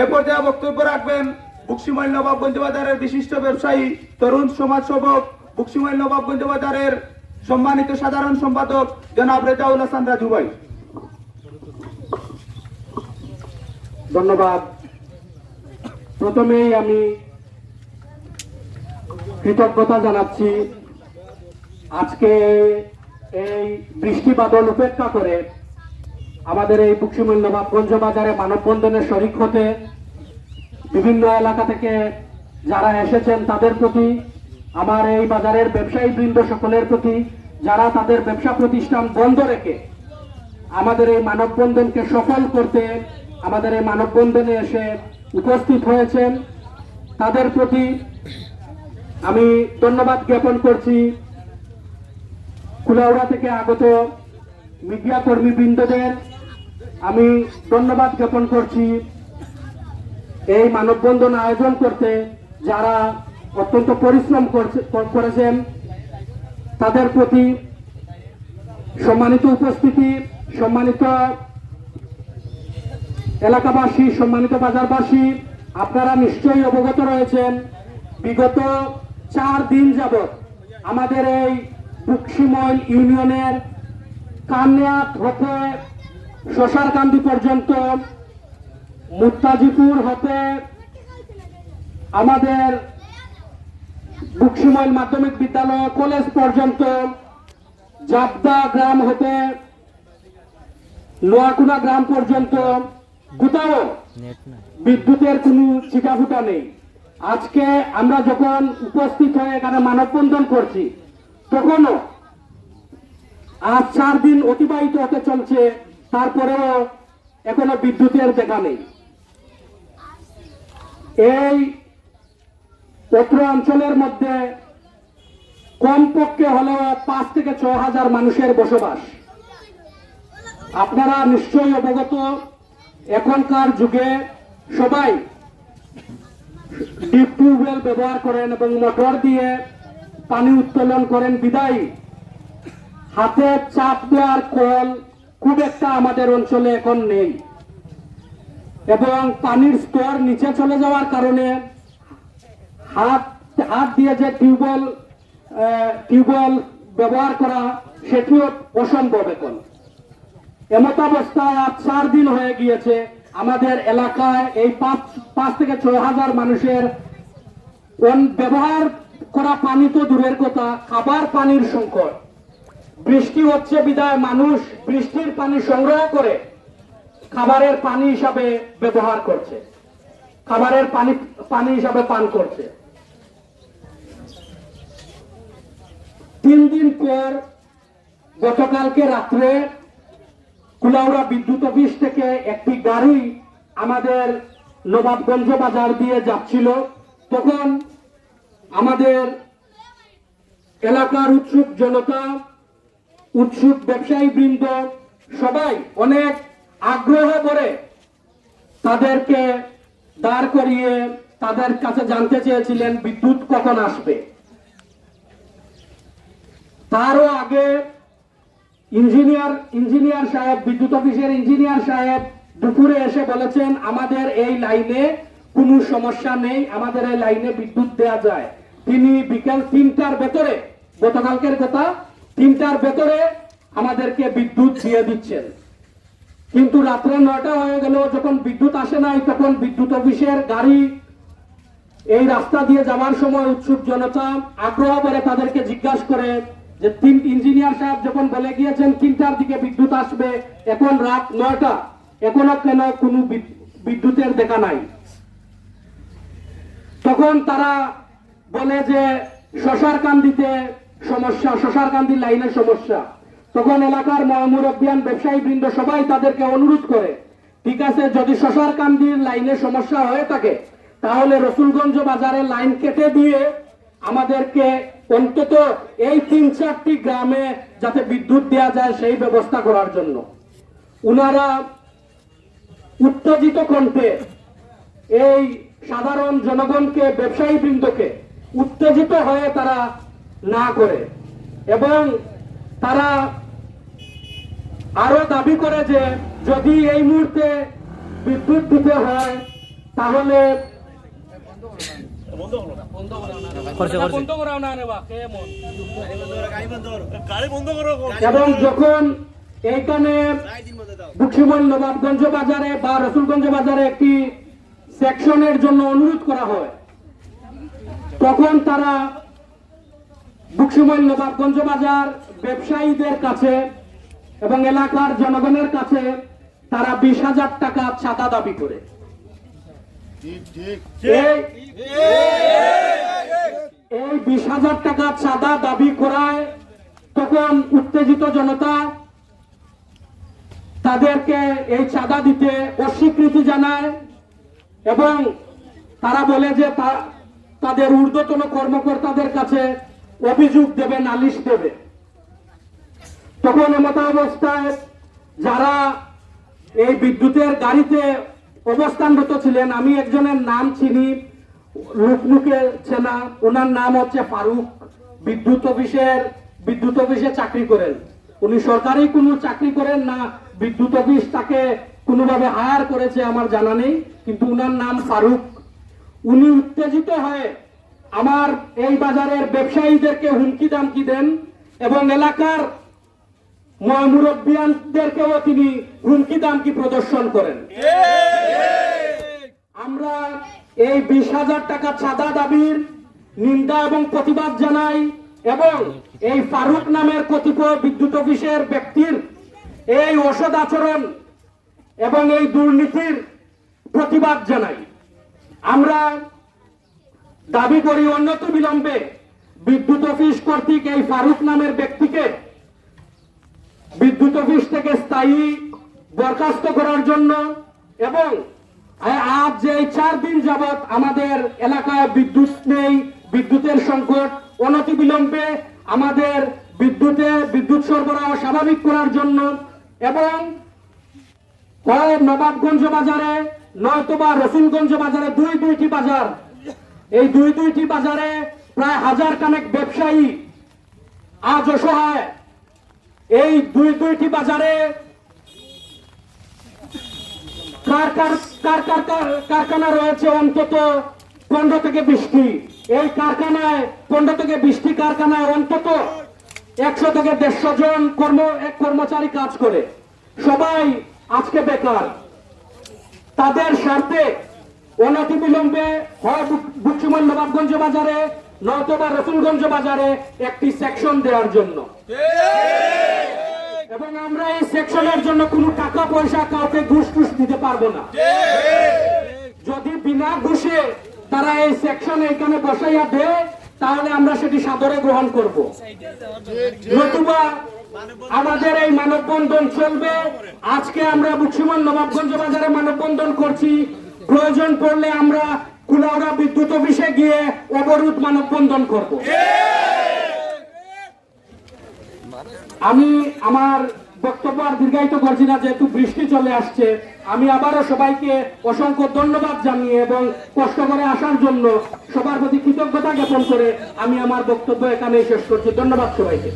এ পর্যায়ে বক্তব্য রাখবেন বুকসিমাইল নবাবগঞ্জ বাজারের বিশিষ্ট ব্যবসায়ী তরুণ সমাজসেবক বুকসিমাইল নবাবগঞ্জ বাজারের সম্মানিত সাধারণ সম্পাদক জনাব রেজাউল হাসান রাজু ধন্যবাদ। প্রথমেই আমি কৃতজ্ঞতা জানাচ্ছি। আজকে এই বৃষ্টি উপেক্ষা করে আমাদের এই বুকসিমুল নবাবগঞ্জ বাজারে মানববন্ধনের শরিক হতে বিভিন্ন এলাকা থেকে যারা এসেছেন তাদের প্রতি, আমার এই বাজারের ব্যবসায়ী বৃন্দ সকলের প্রতি, যারা তাদের ব্যবসা প্রতিষ্ঠান বন্ধ রেখে আমাদের এই মানববন্ধনকে সফল করতে আমাদের এই মানববন্ধনে এসে উপস্থিত হয়েছেন, তাদের প্রতি আমি ধন্যবাদ জ্ঞাপন করছি। কুলাউড়া থেকে আগত মিডিয়া কর্মীবৃন্দদের আমি ধন্যবাদ জ্ঞাপন করছি এই মানববন্ধন আয়োজন করতে যারা অত্যন্ত পরিশ্রম করছে- করেছেন, তাদের প্রতি সম্মানিত উপস্থিতি, সম্মানিত এলাকাবাসী, সম্মানিত বাজারবাসী, আপনারা নিশ্চয়ই অবগত রয়েছেন, বিগত চার দিন যাবৎ আমাদের এই বুকসিমল ইউনিয়নের কান্যাত হতে শশারকান্দি পর্যন্ত মুত্তাজিপুর হতে আমাদের বুকসিমল মাধ্যমিক বিদ্যালয় কলেজ পর্যন্ত জাবদা গ্রাম হতে লোয়াকুনা গ্রাম পর্যন্ত কোথাও বিদ্যুতের কোনো ছিটাফুটা নেই। আজকে আমরা যখন উপস্থিত হয়ে এখানে মানববন্ধন করছি, তখনও আজ চার দিন অতিবাহিত হতে চলছে তারপরেও এখনও বিদ্যুতের দেখা নেই। এই পত্র অঞ্চলের মধ্যে কমপক্ষে হলেও পাঁচ থেকে ছ হাজার মানুষের বসবাস। আপনারা নিশ্চয়ই অবগত, এখনকার যুগে সবাই ডিপ টিউবওয়েল ব্যবহার করেন এবং মোটর দিয়ে পানি উত্তোলন করেন। বিদায়ী, হাতে চাপ দেওয়ার কল খুব একটা আমাদের অঞ্চলে এখন নেই। এবং পানির স্তর নিচে চলে যাওয়ার কারণে হাত হাত দিয়ে যে টিউবওয়েল টিউবওয়েল ব্যবহার করা সেটিও অসম্ভব এখন। এমতাবস্থায় আজ চার দিন হয়ে গিয়েছে আমাদের এলাকায় এই পাঁচ পাঁচ থেকে ছয় হাজার মানুষের ব্যবহার করা পানি তো দূরের কথা, খাবার পানির সংকট। বৃষ্টি হচ্ছে বিদায় মানুষ বৃষ্টির পানি সংগ্রহ করে খাবারের পানি হিসাবে ব্যবহার করছে। খাবারের পানি পানি হিসাবে পান করছে। তিন দিন পর গতকালকে রাত্রে কুলাউড়া বিদ্যুৎ অফিস থেকে একটি গাড়ি আমাদের নবাবগঞ্জ বাজার দিয়ে যাচ্ছিল। তখন আমাদের এলাকার উৎসুক জনতা উৎসুক ব্যবসায়ী বৃন্দ সবাই অনেক আগ্রহ করে তাদেরকে দাঁড় করিয়ে তাদের কাছে জানতে চেয়েছিলেন বিদ্যুৎ কখন আসবে। তারও আগে ইঞ্জিনিয়ার ইঞ্জিনিয়ার সাহেব, বিদ্যুৎ অফিসের ইঞ্জিনিয়ার সাহেব দুপুরে এসে বলেছেন, আমাদের এই লাইনে কোনো সমস্যা নেই, আমাদের এই লাইনে বিদ্যুৎ দেওয়া যায়। তিনি বিকেল তিনটার ভেতরে, গতকালকের কথা তিনটার ভেতরে আমাদেরকে বিদ্যুৎ দিয়ে দিচ্ছেন। কিন্তু রাত্রে নয়টা হয়ে গেল, যখন বিদ্যুৎ আসে নাই, তখন বিদ্যুৎ অফিসের গাড়ি এই রাস্তা দিয়ে যাওয়ার সময় উৎসুক জনতা আগ্রহ করে তাদেরকে জিজ্ঞাসা করে যে, তিন ইঞ্জিনিয়ার সাহেব যখন বলে গিয়েছেন, তিনটার দিকে বিদ্যুৎ আসবে, এখন রাত নয়টা, এখনও কেন কোনো বিদ্যুতের দেখা নাই? তখন তারা বলে যে শশারকান্দিতে সমস্যা শশারকান্দি লাইনের সমস্যা। তখন এলাকার মুরব্বিয়ান ব্যবসায়ী বৃন্দ সবাই তাদেরকে অনুরোধ করে, ঠিক আছে, যদি শশারকান্দির লাইনে সমস্যা হয়ে থাকে, তাহলে রসুলগঞ্জ বাজারে লাইন কেটে দিয়ে আমাদেরকে অন্তত এই তিন চারটি গ্রামে যাতে বিদ্যুৎ দেওয়া যায় সেই ব্যবস্থা করার জন্য। উনারা উত্তেজিত কণ্ঠে এই সাধারণ জনগণকে, ব্যবসায়ী বৃন্দকে উত্তেজিত হয়ে তারা না করে। এবং তারা আরও দাবি করে যে যদি এই মুহূর্তে বিদ্যুৎ দিতে হয় তাহলে এবং যখন এইখানে বুকসিমল নবাবগঞ্জ বাজারে বা রসুলগঞ্জ বাজারে একটি সেকশনের জন্য অনুরোধ করা হয় তখন তারা বুকসিমল নবাবগঞ্জ বাজার ব্যবসায়ীদের কাছে এবং এলাকার জনগণের কাছে তারা বিশ হাজার টাকা ছাতা দাবি করে। এই বিশ হাজার টাকা চাঁদা দাবি করায় তখন উত্তেজিত জনতা তাদেরকে এই চাঁদা দিতে অস্বীকৃতি জানায় এবং তারা বলে যে তাদের ঊর্ধ্বতন কর্মকর্তাদের কাছে অভিযোগ দেবে, নালিশ দেবে। তখন এমতা অবস্থায় যারা এই বিদ্যুতের গাড়িতে অবস্থানরত ছিলেন, আমি একজনের নাম চিনি লুকলুকে চেনা, ওনার নাম হচ্ছে ফারুক। বিদ্যুৎ অফিসের, বিদ্যুৎ অফিসে চাকরি করেন। উনি সরকারি কোনো চাকরি করেন না, বিদ্যুৎ অফিস তাকে কোনোভাবে হায়ার করেছে আমার জানা নেই, কিন্তু উনার নাম ফারুক। উনি উত্তেজিত হয়ে আমার এই বাজারের ব্যবসায়ীদেরকে হুমকি দামকি দেন এবং এলাকার মুরব্বিয়ানদেরকেও তিনি হুমকি দামকি প্রদর্শন করেন। আমরা এই বিশ হাজার টাকা চাঁদা দাবির নিন্দা এবং প্রতিবাদ জানাই এবং এই ফারুক নামের কতিপয় বিদ্যুৎ অফিসের ব্যক্তির এই অসদ আচরণ এবং এই দুর্নীতির প্রতিবাদ জানাই। আমরা দাবি করি অন্যত বিলম্বে বিদ্যুৎ অফিস কর্তৃক এই ফারুক নামের ব্যক্তিকে বিদ্যুৎ অফিস থেকে স্থায়ী বরখাস্ত করার জন্য এবং আজ যে চার দিন যাবৎ আমাদের এলাকায় বিদ্যুৎ নেই, বিদ্যুতের সংকট অনতি বিলম্বে আমাদের বিদ্যুতে বিদ্যুৎ সরবরাহ স্বাভাবিক করার জন্য এবং নবাবগঞ্জ বাজারে নয়তোবা রসুলগঞ্জ বাজারে দুই দুইটি বাজার এই দুই দুইটি বাজারে প্রায় হাজার কানেক ব্যবসায়ী আজ অসহায়। এই দুই দুইটি বাজারে কার কার কার কার কার- কারখানা রয়েছে অন্তত পনেরো থেকে বিশটি। এই কারখানায়, পনেরো থেকে বিশটি কারখানায় অন্তত একশো থেকে দেড়শো জন কর্ম, এক কর্মচারী কাজ করে। সবাই আজকে বেকার। তাদের স্বার্থে অনতি বিলম্বে নবাবগঞ্জ বাজারে নয়তোবা রসুলগঞ্জ বাজারে একটি সেকশন দেওয়ার জন্য। এবং আমরা এই সেকশনের জন্য কোনো টাকা পয়সা কাউকে ঘুষ টুস দিতে পারব না। যদি বিনা ঘুষে তারা এই সেকশন এখানে বসাইয়া দেয়, তাহলে আমরা সেটি সাদরে গ্রহণ করব। নতুবা আমাদের এই মানববন্ধন চলবে। আজকে আমরা বুকসিমন নবাবগঞ্জ বাজারে মানববন্ধন করছি। প্রয়োজন পড়লে আমরা কুলাউড়া বিদ্যুৎ অফিসে গিয়ে অবরোধ মানববন্ধন করব। আমি আমার বক্তব্য আর দীর্ঘায়িত করছি না, যেহেতু বৃষ্টি চলে আসছে। আমি আবারও সবাইকে অসংখ্য ধন্যবাদ জানিয়ে এবং কষ্ট করে আসার জন্য সবার প্রতি কৃতজ্ঞতা জ্ঞাপন করে আমি আমার বক্তব্য এখানেই শেষ করছি। ধন্যবাদ সবাইকে।